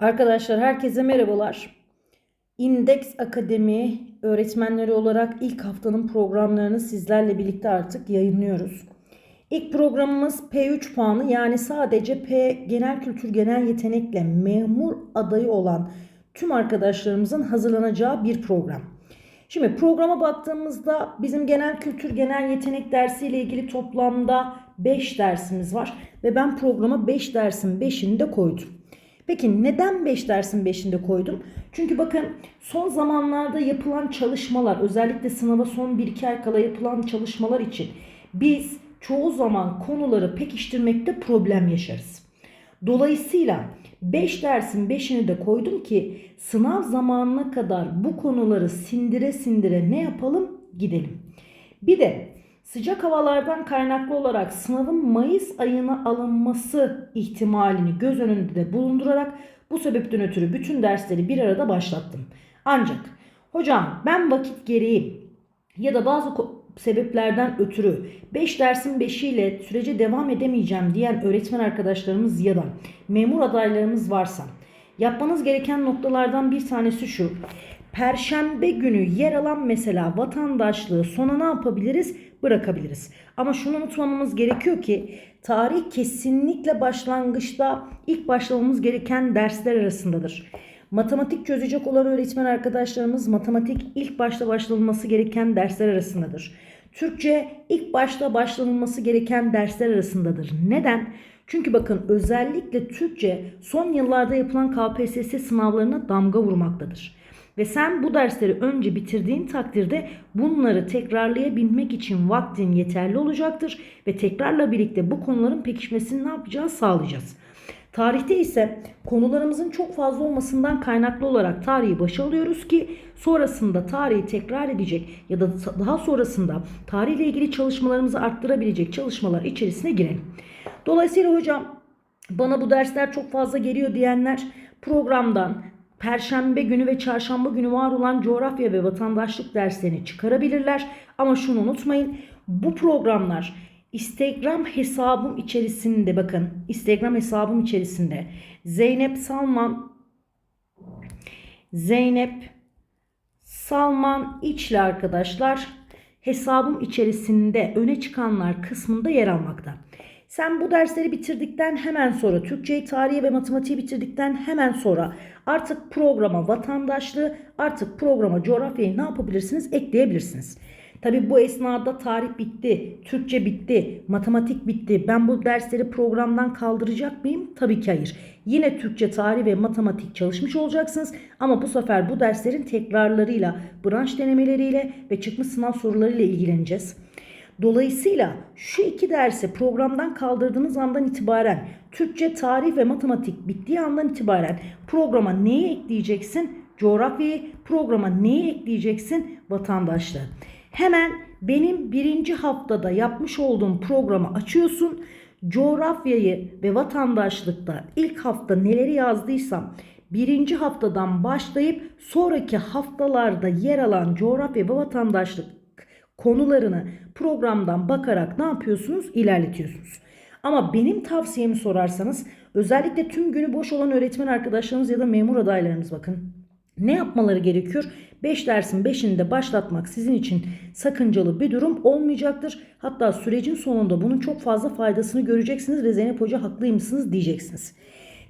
Arkadaşlar herkese merhabalar. İndeks Akademi öğretmenleri olarak ilk haftanın programlarını sizlerle birlikte artık yayınlıyoruz. İlk programımız P3 puanı yani sadece P genel kültür genel yetenekle memur adayı olan tüm arkadaşlarımızın hazırlanacağı bir program. Şimdi programa baktığımızda bizim genel kültür genel yetenek dersiyle ilgili toplamda 5 dersimiz var ve ben programa 5 dersin 5'ini de koydum. Peki neden 5 dersin 5'inde koydum? Çünkü bakın son zamanlarda yapılan çalışmalar özellikle sınava son 1-2 ay kala yapılan çalışmalar için biz çoğu zaman konuları pekiştirmekte problem yaşarız. Dolayısıyla 5 dersin 5'ini de koydum ki sınav zamanına kadar bu konuları sindire sindire ne yapalım gidelim. Bir de sıcak havalardan kaynaklı olarak sınavın Mayıs ayına alınması ihtimalini göz önünde de bulundurarak bu sebepten ötürü bütün dersleri bir arada başlattım. Ancak hocam ben vakit gereği ya da bazı sebeplerden ötürü 5 dersin 5'iyle sürece devam edemeyeceğim diyen öğretmen arkadaşlarımız ya da memur adaylarımız varsa yapmanız gereken noktalardan bir tanesi şu. Perşembe günü yer alan mesela vatandaşlığı sona ne yapabiliriz? Bırakabiliriz. Ama şunu unutmamamız gerekiyor ki tarih kesinlikle başlangıçta ilk başlamamız gereken dersler arasındadır. Matematik çözecek olan öğretmen arkadaşlarımız matematik ilk başta başlanılması gereken dersler arasındadır. Türkçe ilk başta başlanılması gereken dersler arasındadır. Neden? Çünkü bakın özellikle Türkçe son yıllarda yapılan KPSS sınavlarına damga vurmaktadır. Ve sen bu dersleri önce bitirdiğin takdirde bunları tekrarlayabilmek için vaktin yeterli olacaktır ve tekrarla birlikte bu konuların pekişmesini ne yapacağız sağlayacağız. Tarihte ise konularımızın çok fazla olmasından kaynaklı olarak tarihi başa alıyoruz ki sonrasında tarihi tekrar edecek ya da daha sonrasında tarihle ilgili çalışmalarımızı arttırabilecek çalışmalar içerisine girelim. Dolayısıyla hocam bana bu dersler çok fazla geliyor diyenler programdan Perşembe günü ve çarşamba günü var olan coğrafya ve vatandaşlık derslerini çıkarabilirler. Ama şunu unutmayın. Bu programlar Instagram hesabım içerisinde bakın Instagram hesabım içerisinde Zeynep Salman Zeynep Salman İçli arkadaşlar hesabım içerisinde öne çıkanlar kısmında yer almakta. Sen bu dersleri bitirdikten hemen sonra Türkçeyi, tarihi ve matematiği bitirdikten hemen sonra artık programa vatandaşlığı, artık programa coğrafyayı ne yapabilirsiniz? Ekleyebilirsiniz. Tabi bu esnada tarih bitti, Türkçe bitti, matematik bitti. Ben bu dersleri programdan kaldıracak mıyım? Tabii ki hayır. Yine Türkçe, tarih ve matematik çalışmış olacaksınız. Ama bu sefer bu derslerin tekrarlarıyla, branş denemeleriyle ve çıkmış sınav sorularıyla ilgileneceğiz. Dolayısıyla şu iki dersi programdan kaldırdığınız andan itibaren Türkçe, tarih ve matematik bittiği andan itibaren programa neyi ekleyeceksin? Coğrafyayı, programa neyi ekleyeceksin? Vatandaşlığı. Hemen benim birinci haftada yapmış olduğum programı açıyorsun. Coğrafyayı ve vatandaşlıkta ilk hafta neleri yazdıysam birinci haftadan başlayıp sonraki haftalarda yer alan coğrafya ve vatandaşlık konularını programdan bakarak ne yapıyorsunuz? İlerletiyorsunuz. Ama benim tavsiyemi sorarsanız özellikle tüm günü boş olan öğretmen arkadaşlarımız ya da memur adaylarımız bakın. Ne yapmaları gerekiyor? 5 dersin 5'ini de başlatmak sizin için sakıncalı bir durum olmayacaktır. Hatta sürecin sonunda bunun çok fazla faydasını göreceksiniz ve Zeynep Hoca haklıymışsınız diyeceksiniz.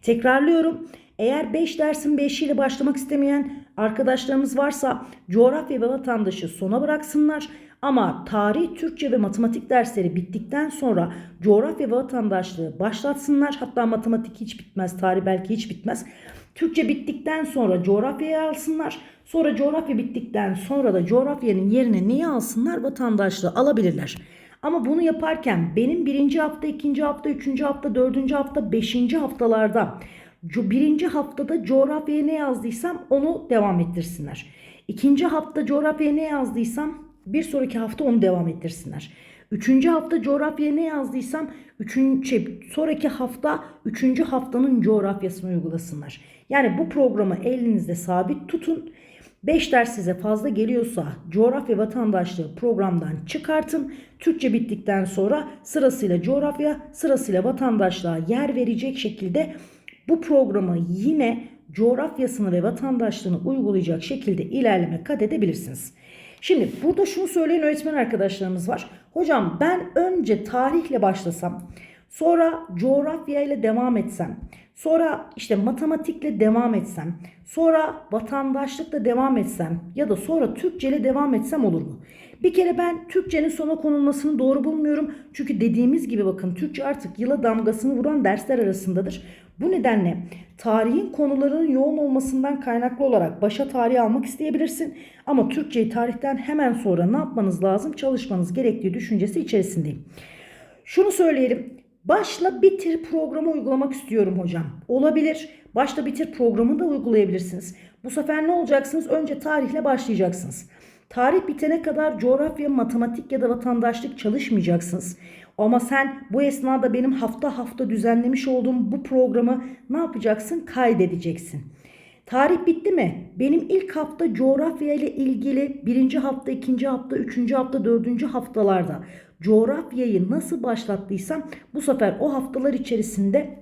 Tekrarlıyorum. Eğer 5 dersin 5 ile başlamak istemeyen arkadaşlarımız varsa coğrafya ve vatandaşı sona bıraksınlar. Ama tarih, Türkçe ve matematik dersleri bittikten sonra coğrafya ve vatandaşlığı başlatsınlar. Hatta matematik hiç bitmez, tarih belki hiç bitmez. Türkçe bittikten sonra coğrafyayı alsınlar. Sonra coğrafya bittikten sonra da coğrafyanın yerine neyi alsınlar? Vatandaşlığı alabilirler. Ama bunu yaparken benim birinci hafta, ikinci hafta, üçüncü hafta, dördüncü hafta, beşinci haftalarda birinci haftada coğrafyaya ne yazdıysam onu devam ettirsinler. İkinci hafta coğrafyaya ne yazdıysam bir sonraki hafta onu devam ettirsinler. Üçüncü hafta coğrafyaya ne yazdıysam üçüncü, şey, sonraki hafta üçüncü haftanın coğrafyasını uygulasınlar. Yani bu programı elinizde sabit tutun. 5 ders size fazla geliyorsa coğrafya vatandaşlığı programdan çıkartın. Türkçe bittikten sonra sırasıyla coğrafya, sırasıyla vatandaşlığa yer verecek şekilde bu programı yine coğrafyasını ve vatandaşlığını uygulayacak şekilde ilerleme kat edebilirsiniz. Şimdi burada şunu söyleyen öğretmen arkadaşlarımız var. Hocam ben önce tarihle başlasam, sonra coğrafya ile devam etsem, sonra işte matematikle devam etsem, sonra vatandaşlıkla devam etsem ya da sonra Türkçe ile devam etsem olur mu? Bir kere ben Türkçenin sona konulmasını doğru bulmuyorum. Çünkü dediğimiz gibi bakın Türkçe artık yıla damgasını vuran dersler arasındadır. Bu nedenle tarihin konularının yoğun olmasından kaynaklı olarak başa tarihi almak isteyebilirsin. Ama Türkçeyi tarihten hemen sonra ne yapmanız lazım? Çalışmanız gerektiği düşüncesi içerisindeyim. Şunu söyleyelim. Başla bitir programı uygulamak istiyorum hocam. Olabilir. Başla bitir programı da uygulayabilirsiniz. Bu sefer ne olacaksınız? Önce tarihle başlayacaksınız. Tarih bitene kadar coğrafya, matematik ya da vatandaşlık çalışmayacaksınız. Ama sen bu esnada benim hafta hafta düzenlemiş olduğum bu programı ne yapacaksın? Kaydedeceksin. Tarih bitti mi? Benim ilk hafta coğrafya ile ilgili birinci hafta, ikinci hafta, üçüncü hafta, dördüncü haftalarda coğrafyayı nasıl başlattıysam bu sefer o haftalar içerisinde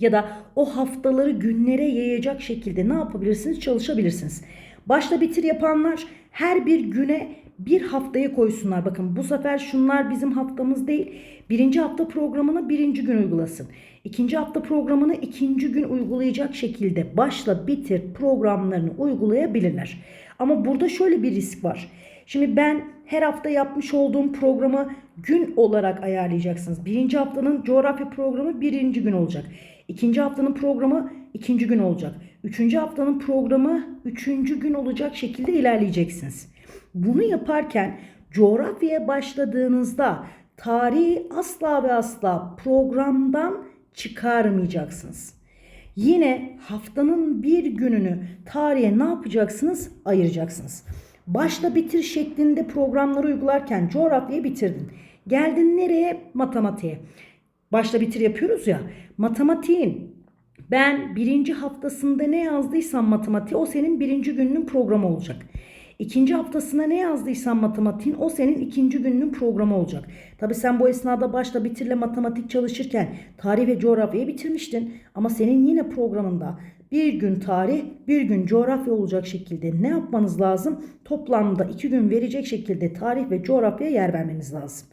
ya da o haftaları günlere yayacak şekilde ne yapabilirsiniz? Çalışabilirsiniz. Başta bitir yapanlar her bir güne bir haftayı koysunlar. Bakın bu sefer şunlar bizim haftamız değil. Birinci hafta programını birinci gün uygulasın. İkinci hafta programını ikinci gün uygulayacak şekilde başla bitir programlarını uygulayabilirler. Ama burada şöyle bir risk var. Şimdi ben her hafta yapmış olduğum programı gün olarak ayarlayacaksınız. Birinci haftanın coğrafya programı birinci gün olacak. İkinci haftanın programı ikinci gün olacak. Üçüncü haftanın programı üçüncü gün olacak şekilde ilerleyeceksiniz. Bunu yaparken coğrafyaya başladığınızda tarihi asla ve asla programdan çıkarmayacaksınız. Yine haftanın bir gününü tarihe ne yapacaksınız? Ayıracaksınız. Başta bitir şeklinde programları uygularken coğrafyayı bitirdin. Geldin nereye? Matematiğe. Başta bitir yapıyoruz ya. Matematiğin ben birinci haftasında ne yazdıysam matematiğe o senin birinci gününün programı olacak. İkinci haftasına ne yazdıysan matematiğin o senin ikinci gününün programı olacak. Tabi sen bu esnada başta bitirle matematik çalışırken tarih ve coğrafyayı bitirmiştin. Ama senin yine programında bir gün tarih, bir gün coğrafya olacak şekilde ne yapmanız lazım? Toplamda iki gün verecek şekilde tarih ve coğrafyaya yer vermeniz lazım.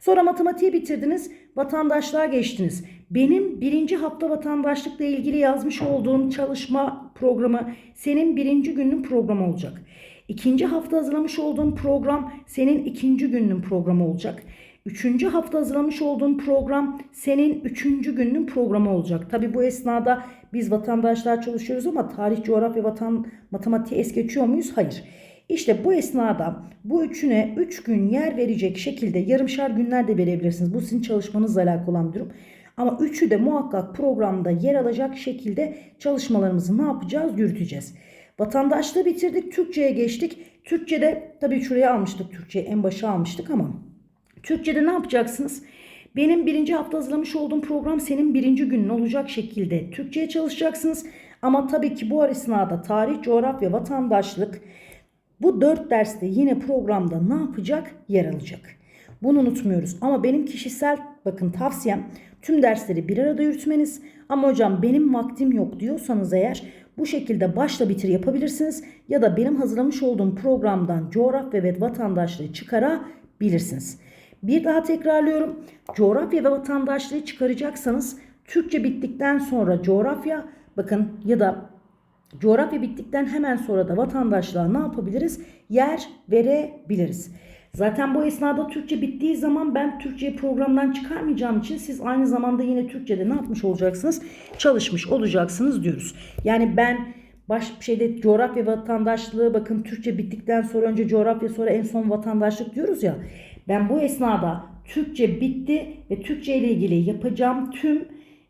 Sonra matematiği bitirdiniz, vatandaşlığa geçtiniz. Benim birinci hafta vatandaşlıkla ilgili yazmış olduğum çalışma programı senin birinci günün programı olacak. İkinci hafta hazırlamış olduğum program senin ikinci günün programı olacak. Üçüncü hafta hazırlamış olduğum program senin üçüncü günün programı olacak. Tabi bu esnada biz vatandaşlar çalışıyoruz ama tarih, coğrafya, vatan, matematiği es geçiyor muyuz? Hayır. İşte bu esnada bu üçüne üç gün yer verecek şekilde yarımşar günler de verebilirsiniz. Bu sizin çalışmanızla alakalı bir durum. Ama üçü de muhakkak programda yer alacak şekilde çalışmalarımızı ne yapacağız? Yürüteceğiz. Vatandaşlığı bitirdik, Türkçe'ye geçtik. Türkçe'de tabii şuraya almıştık, Türkçe'yi en başa almıştık ama Türkçe'de ne yapacaksınız? Benim birinci hafta hazırlamış olduğum program senin birinci günün olacak şekilde Türkçe'ye çalışacaksınız. Ama tabii ki bu esnada tarih, coğrafya, vatandaşlık bu dört derste yine programda ne yapacak? Yer alacak. Bunu unutmuyoruz. Ama benim kişisel bakın tavsiyem tüm dersleri bir arada yürütmeniz. Ama hocam benim vaktim yok diyorsanız eğer bu şekilde başla bitir yapabilirsiniz. Ya da benim hazırlamış olduğum programdan coğrafya ve vatandaşlığı çıkarabilirsiniz. Bir daha tekrarlıyorum. Coğrafya ve vatandaşlığı çıkaracaksanız Türkçe bittikten sonra coğrafya bakın ya da coğrafya bittikten hemen sonra da vatandaşlığa ne yapabiliriz? Yer verebiliriz. Zaten bu esnada Türkçe bittiği zaman ben Türkçeyi programdan çıkarmayacağım için siz aynı zamanda yine Türkçe'de ne yapmış olacaksınız? Çalışmış olacaksınız diyoruz. Yani ben baş şeyde coğrafya vatandaşlığı bakın Türkçe bittikten sonra önce coğrafya sonra en son vatandaşlık diyoruz ya. Ben bu esnada Türkçe bitti ve Türkçe ile ilgili yapacağım tüm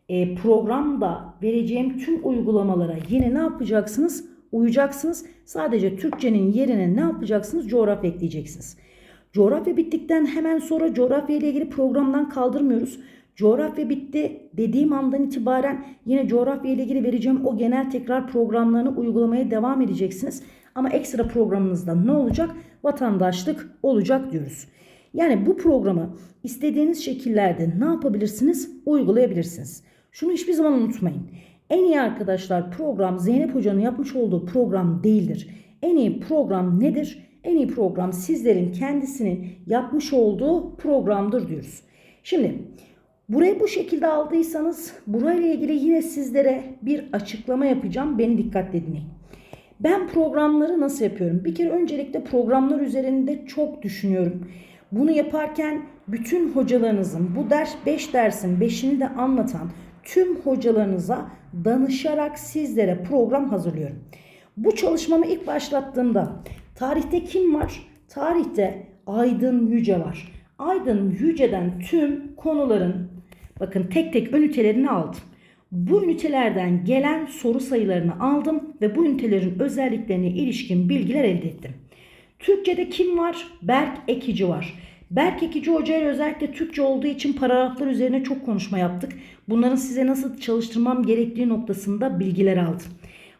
e, programda vereceğim tüm uygulamalara yine ne yapacaksınız? Uyacaksınız. Sadece Türkçenin yerine ne yapacaksınız? Coğrafya ekleyeceksiniz. Coğrafya bittikten hemen sonra coğrafya ile ilgili programdan kaldırmıyoruz. Coğrafya bitti dediğim andan itibaren yine coğrafya ile ilgili vereceğim o genel tekrar programlarını uygulamaya devam edeceksiniz. Ama ekstra programınızda ne olacak? Vatandaşlık olacak diyoruz. Yani bu programı istediğiniz şekillerde ne yapabilirsiniz? Uygulayabilirsiniz. Şunu hiçbir zaman unutmayın. En iyi arkadaşlar program Zeynep Hoca'nın yapmış olduğu program değildir. En iyi program nedir? En iyi program sizlerin kendisinin yapmış olduğu programdır diyoruz. Şimdi burayı bu şekilde aldıysanız burayla ilgili yine sizlere bir açıklama yapacağım. Beni dikkatle dinleyin. Ben programları nasıl yapıyorum? Bir kere öncelikle programlar üzerinde çok düşünüyorum. Bunu yaparken bütün hocalarınızın bu ders 5 dersin 5'ini de anlatan tüm hocalarınıza danışarak sizlere program hazırlıyorum. Bu çalışmamı ilk başlattığımda tarihte kim var? Tarihte Aydın Yüce var. Aydın Yüce'den tüm konuların bakın tek tek ünitelerini aldım. Bu ünitelerden gelen soru sayılarını aldım ve bu ünitelerin özelliklerine ilişkin bilgiler elde ettim. Türkçe'de kim var? Berk Ekici var. Berk Ekici Hoca özellikle Türkçe olduğu için paragraflar üzerine çok konuşma yaptık. Bunların size nasıl çalıştırmam gerektiği noktasında bilgiler aldım.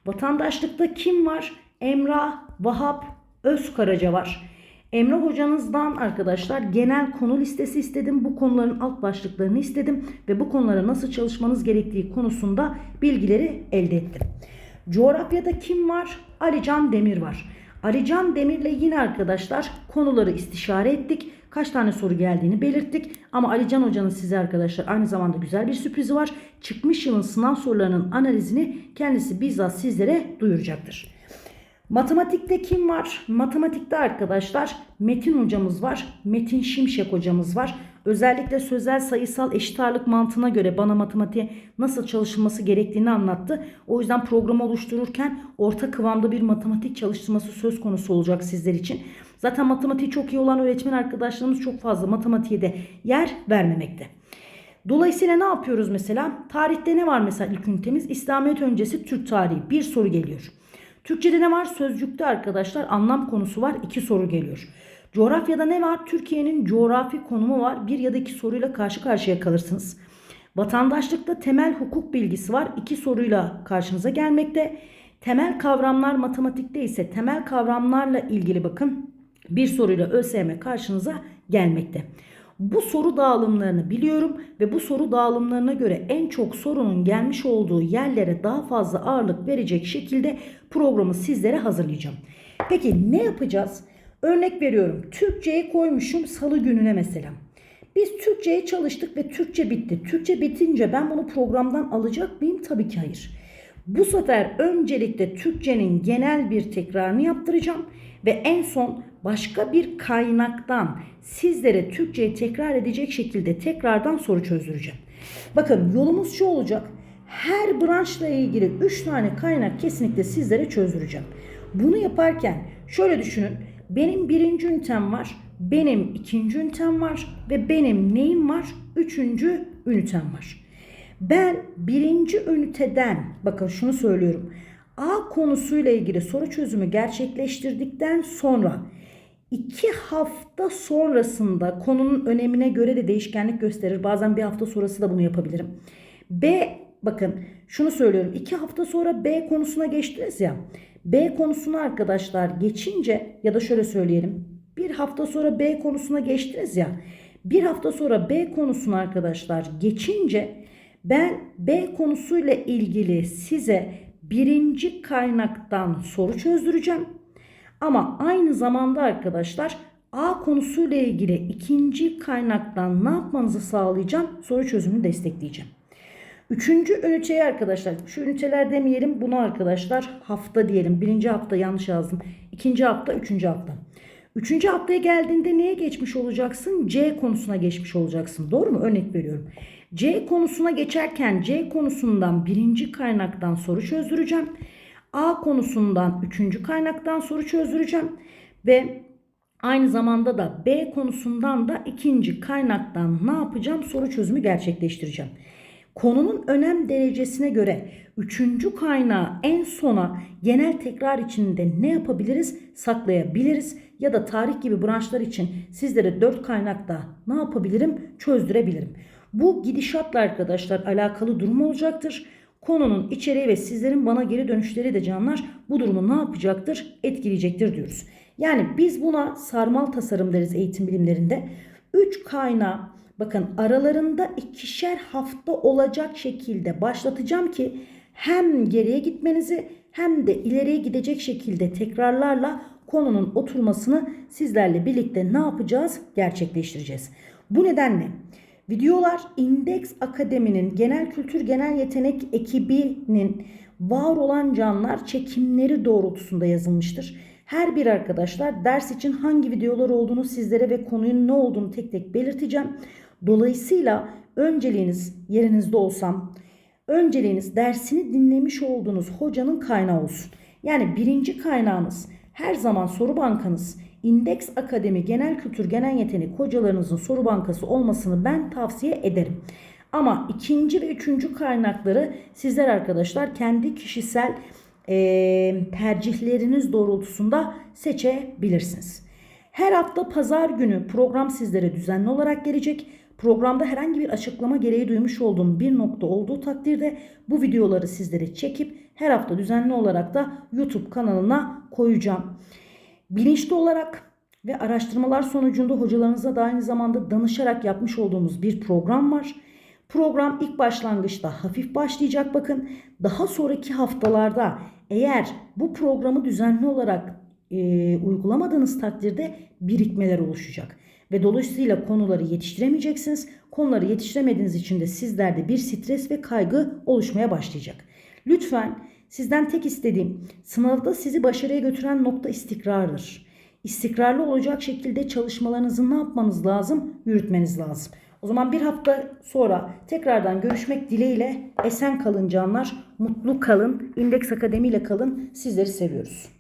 Vatandaşlıkta kim var? Emrah, Vahap, Özkaraca var. Emrah hocanızdan arkadaşlar genel konu listesi istedim. Bu konuların alt başlıklarını istedim ve bu konulara nasıl çalışmanız gerektiği konusunda bilgileri elde ettim. Coğrafyada kim var? Alican Demir var. Alican Demir'le yine arkadaşlar konuları istişare ettik. Kaç tane soru geldiğini belirttik. Ama Alican Hoca'nın size arkadaşlar aynı zamanda güzel bir sürprizi var. Çıkmış yılın sınav sorularının analizini kendisi bizzat sizlere duyuracaktır. Matematikte kim var? Matematikte arkadaşlar Metin hocamız var. Metin Şimşek hocamız var. Özellikle sözel sayısal eşit ağırlık mantığına göre bana matematiğe nasıl çalışılması gerektiğini anlattı. O yüzden programı oluştururken orta kıvamda bir matematik çalıştırması söz konusu olacak sizler için. Zaten matematiği çok iyi olan öğretmen arkadaşlarımız çok fazla matematiğe de yer vermemekte. Dolayısıyla ne yapıyoruz mesela? Tarihte ne var mesela ilk ünitemiz? İslamiyet öncesi Türk tarihi. Bir soru geliyor. Türkçede ne var? Sözcükte arkadaşlar anlam konusu var. iki soru geliyor. Coğrafyada ne var? Türkiye'nin coğrafi konumu var. Bir ya da iki soruyla karşı karşıya kalırsınız. Vatandaşlıkta temel hukuk bilgisi var. İki soruyla karşınıza gelmekte. Temel kavramlar matematikte ise temel kavramlarla ilgili bakın bir soruyla ÖSYM karşınıza gelmekte. Bu soru dağılımlarını biliyorum ve bu soru dağılımlarına göre en çok sorunun gelmiş olduğu yerlere daha fazla ağırlık verecek şekilde programı sizlere hazırlayacağım. Peki ne yapacağız? Örnek veriyorum. Türkçe'ye koymuşum salı gününe mesela. Biz Türkçe'ye çalıştık ve Türkçe bitti. Türkçe bitince ben bunu programdan alacak mıyım? Tabii ki hayır. Bu sefer öncelikle Türkçenin genel bir tekrarını yaptıracağım ve en son başka bir kaynaktan sizlere Türkçeyi tekrar edecek şekilde tekrardan soru çözdüreceğim. Bakın yolumuz şu olacak. Her branşla ilgili 3 tane kaynak kesinlikle sizlere çözdüreceğim. Bunu yaparken şöyle düşünün. Benim birinci ünitem var. Benim ikinci ünitem var. Ve benim neyim var? Üçüncü ünitem var. Ben birinci üniteden bakın şunu söylüyorum. A konusuyla ilgili soru çözümü gerçekleştirdikten sonra iki hafta sonrasında konunun önemine göre de değişkenlik gösterir. Bazen bir hafta sonrası da bunu yapabilirim. B bakın şunu söylüyorum. iki hafta sonra B konusuna geçtiniz ya. B konusuna arkadaşlar geçince ya da şöyle söyleyelim. Bir hafta sonra B konusuna geçtiniz ya. Bir hafta sonra B konusuna arkadaşlar geçince ben B konusuyla ilgili size birinci kaynaktan soru çözdüreceğim. Ama aynı zamanda arkadaşlar A konusuyla ilgili ikinci kaynaktan ne yapmanızı sağlayacağım? Soru çözümünü destekleyeceğim. Üçüncü üniteyi arkadaşlar şu üniteler demeyelim bunu arkadaşlar hafta diyelim. Birinci hafta yanlış yazdım. İkinci hafta üçüncü hafta. Üçüncü haftaya geldiğinde neye geçmiş olacaksın? C konusuna geçmiş olacaksın. Doğru mu? Örnek veriyorum. C konusuna geçerken C konusundan birinci kaynaktan soru çözdüreceğim. A konusundan üçüncü kaynaktan soru çözdüreceğim. Ve aynı zamanda da B konusundan da ikinci kaynaktan ne yapacağım? Soru çözümü gerçekleştireceğim. Konunun önem derecesine göre üçüncü kaynağı en sona genel tekrar içinde ne yapabiliriz? Saklayabiliriz ya da tarih gibi branşlar için sizlere dört kaynakta ne yapabilirim? Çözdürebilirim. Bu gidişatla arkadaşlar alakalı durum olacaktır. Konunun içeriği ve sizlerin bana geri dönüşleri de canlar bu durumu ne yapacaktır? Etkileyecektir diyoruz. Yani biz buna sarmal tasarım deriz eğitim bilimlerinde. 3 kaynağı bakın aralarında ikişer hafta olacak şekilde başlatacağım ki hem geriye gitmenizi hem de ileriye gidecek şekilde tekrarlarla konunun oturmasını sizlerle birlikte ne yapacağız? Gerçekleştireceğiz. Bu nedenle videolar İndeks Akademi'nin genel kültür genel yetenek ekibinin var olan canlar çekimleri doğrultusunda yazılmıştır. Her bir arkadaşlar ders için hangi videolar olduğunu sizlere ve konunun ne olduğunu tek tek belirteceğim. Dolayısıyla önceliğiniz yerinizde olsam önceliğiniz dersini dinlemiş olduğunuz hocanın kaynağı olsun. Yani birinci kaynağınız her zaman soru bankanız İndeks Akademi Genel Kültür Genel Yetenek hocalarınızın soru bankası olmasını ben tavsiye ederim. Ama ikinci ve üçüncü kaynakları sizler arkadaşlar kendi kişisel eee, tercihleriniz doğrultusunda seçebilirsiniz. Her hafta pazar günü program sizlere düzenli olarak gelecek. Programda herhangi bir açıklama gereği duymuş olduğum bir nokta olduğu takdirde bu videoları sizlere çekip her hafta düzenli olarak da YouTube kanalına koyacağım. Bilinçli olarak ve araştırmalar sonucunda hocalarınıza da aynı zamanda danışarak yapmış olduğumuz bir program var. Program ilk başlangıçta hafif başlayacak bakın. Daha sonraki haftalarda eğer bu programı düzenli olarak e, uygulamadığınız takdirde birikmeler oluşacak. Ve dolayısıyla konuları yetiştiremeyeceksiniz. Konuları yetiştiremediğiniz için de sizlerde bir stres ve kaygı oluşmaya başlayacak. Lütfen sizden tek istediğim sınavda sizi başarıya götüren nokta istikrardır. İstikrarlı olacak şekilde çalışmalarınızı ne yapmanız lazım? Yürütmeniz lazım. O zaman bir hafta sonra tekrardan görüşmek dileğiyle esen kalın canlar, mutlu kalın, İndeks Akademi ile kalın. Sizleri seviyoruz.